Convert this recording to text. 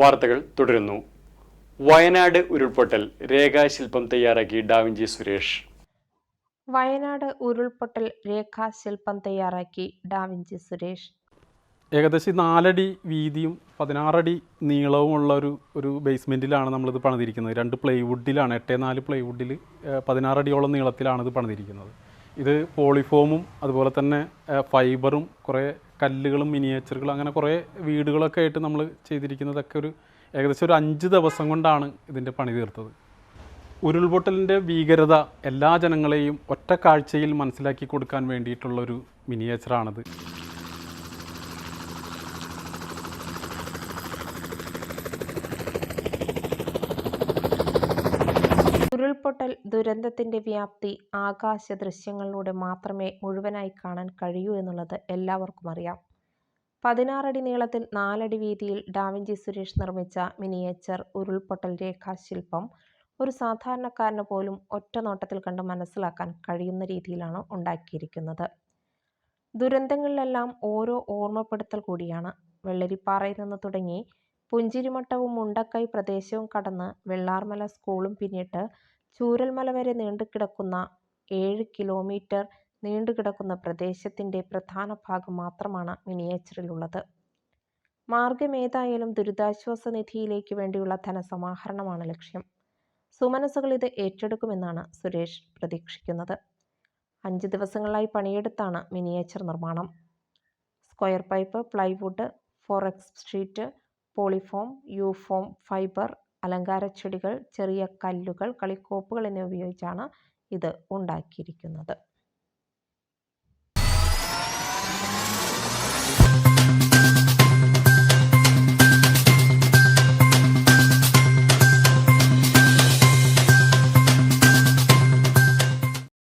വാർത്തകൾ തുടരുന്നു. വയനാട് ഉരുൾപൊട്ടൽ രേഖാശില്പം തയ്യാറാക്കി ഡാവിഞ്ചി സുരേഷ്. വയനാട് ഉരുൾപൊട്ടൽ രേഖാശില്പം തയ്യാറാക്കി ഡാവിഞ്ചി സുരേഷ്. ഏകദേശം നാലടി വീതിയും പതിനാറടി നീളവുമുള്ള ഒരു ഒരു ബേസ്മെന്റിലാണ് നമ്മളിത് പണിതിരിക്കുന്നത്. രണ്ട് പ്ലൈവുഡിലാണ് എട്ടേ നാല് പ്ലൈവുഡിൽ പതിനാറടിയോളം നീളത്തിലാണ് ഇത് പണിതിരിക്കുന്നത്. ഇത് പോളിഫോമും അതുപോലെ തന്നെ ഫൈബറും കുറേ കല്ലുകളും മിനിയേച്ചറുകളും അങ്ങനെ കുറേ വീടുകളൊക്കെ ആയിട്ട് നമ്മൾ ചെയ്തിരിക്കുന്നതൊക്കെ ഒരു ഏകദേശം ഒരു അഞ്ച് ദിവസം കൊണ്ടാണ് ഇതിന്റെ പണി തീർത്തത്. ഉരുൾപൊട്ടലിന്റെ ഭീകരത എല്ലാ ജനങ്ങളെയും ഒറ്റ കാഴ്ചയിൽ മനസ്സിലാക്കി കൊടുക്കാൻ വേണ്ടിയിട്ടുള്ളൊരു മിനിയേച്ചറാണിത്. ഉരുൾപൊട്ടൽ ദുരന്തത്തിന്റെ വ്യാപ്തി ആകാശ ദൃശ്യങ്ങളിലൂടെ മാത്രമേ മുഴുവനായി കാണാൻ കഴിയൂ എന്നുള്ളത് എല്ലാവർക്കും അറിയാം. പതിനാറടി നീളത്തിൽ നാലടി വീതിയിൽ ഡാവിഞ്ചി സുരേഷ് നിർമ്മിച്ച മിനിയേച്ചർ ഉരുൾപൊട്ടൽ രേഖാശില്പം ഒരു സാധാരണക്കാരന് പോലും ഒറ്റ നോട്ടത്തിൽ കണ്ട് മനസ്സിലാക്കാൻ കഴിയുന്ന രീതിയിലാണ് ഉണ്ടാക്കിയിരിക്കുന്നത്. ദുരന്തങ്ങളിലെല്ലാം ഓരോ ഓർമ്മപ്പെടുത്തൽ കൂടിയാണ്. വെള്ളരിപ്പാറയിൽ നിന്ന് തുടങ്ങി പുഞ്ചിരിമട്ടവും മുണ്ടക്കൈ പ്രദേശവും കടന്ന് വെള്ളാർമല സ്കൂളും പിന്നിട്ട് ചൂരൽമല വരെ നീണ്ടുകിടക്കുന്ന ഏഴ് കിലോമീറ്റർ നീണ്ടുകിടക്കുന്ന പ്രദേശത്തിന്റെ പ്രധാന ഭാഗം മാത്രമാണ് മിനിയേച്ചറിലുള്ളത്. മാർഗമേതായാലും ദുരിതാശ്വാസ നിധിയിലേക്ക് വേണ്ടിയുള്ള ധനസമാഹരണമാണ് ലക്ഷ്യം. സുമനസുകൾ ഇത് ഏറ്റെടുക്കുമെന്നാണ് സുരേഷ് പ്രതീക്ഷിക്കുന്നത്. അഞ്ച് ദിവസങ്ങളായി പണിയെടുത്താണ് മിനിയേച്ചർ നിർമ്മാണം. Square pipe plywood forex sheet polyfoam U foam fibre അലങ്കാര ചെടികൾ ചെറിയ കല്ലുകൾ കളിക്കോപ്പുകൾ എന്നിവ ഉപയോഗിച്ചാണ് ഇത് ഉണ്ടാക്കിയിരിക്കുന്നത്.